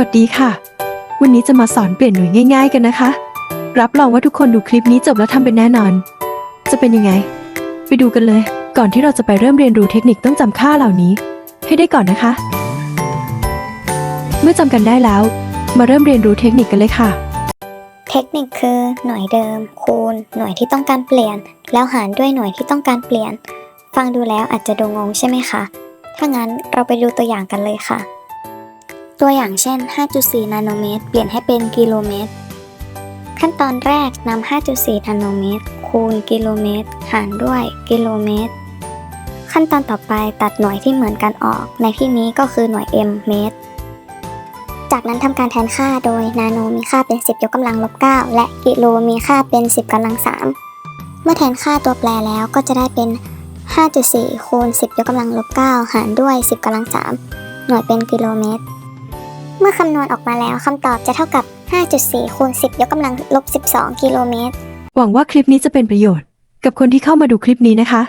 วัสดีค่ะ วันนี้จะมาสอนเปลี่ยนหน่วยง่าย ๆ กันนะคะ รับรองว่าทุกคนดูคลิปนี้จบแล้วทำเป็นแน่นอน จะเป็นยังไง ไปดูกันเลย ก่อนที่เราจะไปเริ่มเรียนรู้เทคนิคต้องจำค่าเหล่านี้ ให้ได้ก่อนนะคะ เมื่อจำกันได้แล้ว มาเริ่มเรียนรู้เทคนิคกันเลยค่ะ เทคนิคคือ หน่วยเดิม คูณ หน่วยที่ต้องการเปลี่ยน แล้วหารด้วยหน่วยที่ต้องการเปลี่ยน ฟังดูแล้วอาจจะดูงงใช่ไหมคะถ้างั้นเราไปดูตัวอย่างกันเลยค่ะ ตัวอย่างเช่น 5.4 นาโนเมตร เปลี่ยนให้เป็นกิโลเมตร ขั้นตอนแรกนำ 5.4 นาโนเมตร คูณกิโลเมตร หารด้วยกิโลเมตร ขั้นตอนต่อไปตัดหน่วยที่เหมือนกันออก ในที่นี้ก็คือหน่วย m เมตร จากนั้นทำการแทนค่าโดยนาโนมีค่าเป็น 10 ยกกำลังลบ 9 และกิโลมีค่าเป็น 10กำลัง 3 เมื่อแทนค่าตัวแปรแล้วก็จะได้เป็น 5.4 คูณ 10 ยกกำลังลบ 9 หารด้วย 10กำลัง 3 หน่วยเป็นกิโลเมตร เมื่อคำนวณออกมาแล้วคำตอบจะเท่ากับ 5.4 คูณ 10 ยกกำลังลบ 12 กิโลเมตร หวังว่าคลิปนี้จะเป็นประโยชน์ กับคนที่เข้ามาดูคลิปนี้นะคะ